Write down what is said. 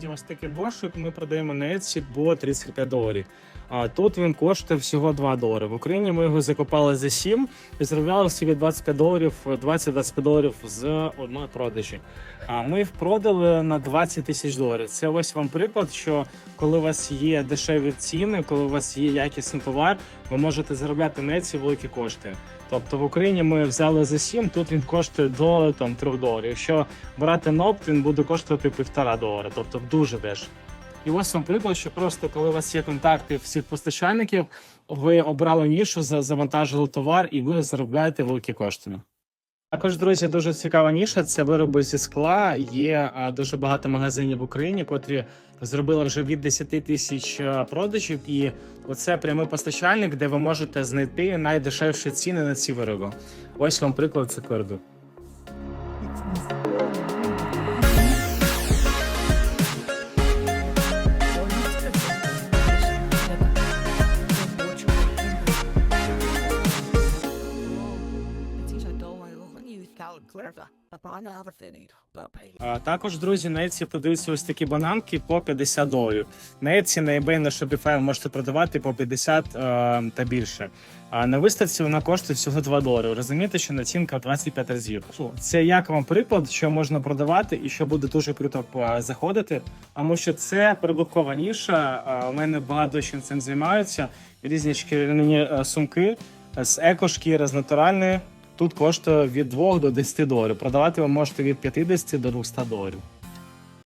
прикладі, ось такий борщик ми продаємо на Etsy по 35 доларів. А тут він коштує всього 2 долари. В Україні ми його закупали за 7 і заробляли собі 25 доларів, 20-25 доларів з одної продажі. А ми їх продали на 20 тисяч доларів. Це ось вам приклад, що коли у вас є дешеві ціни, коли у вас є якісний товар, ви можете заробляти на Etsy великі кошти. Тобто в Україні ми взяли за 7, тут він коштує до там 3 доларів. Якщо брати нопт, він буде коштувати півтора долара, тобто дуже дешево. І ось вам приклад, що просто коли у вас є контакти всіх постачальників, ви обрали нішу, за- завантажили товар і ви заробляєте великі кошти. Також, друзі, дуже цікава ніша. Це вироби зі скла. Є дуже багато магазинів в Україні, котрі зробили вже від 10 тисяч продажів. І оце прямий постачальник, де ви можете знайти найдешевші ціни на ці вироби. Ось вам приклад це А, також, друзі, на Etsy продаються ось такі бананки по 50 доларів. На Etsy, на eBay, на Shopify ви можете продавати по 50 е, та більше. А на виставці вона коштує всього 2 долари. Розумієте, що націнка в 25 разів. Це як вам приклад, що можна продавати і що буде дуже круто е, заходити. Тому що це прибуткова ніша. У мене багато чим цим займаються. Різні шкіряні е, сумки з екошкіри, з натуральної. Тут коштує від 2 до 10 доларів. Продавати ви можете від 50 до 200 доларів.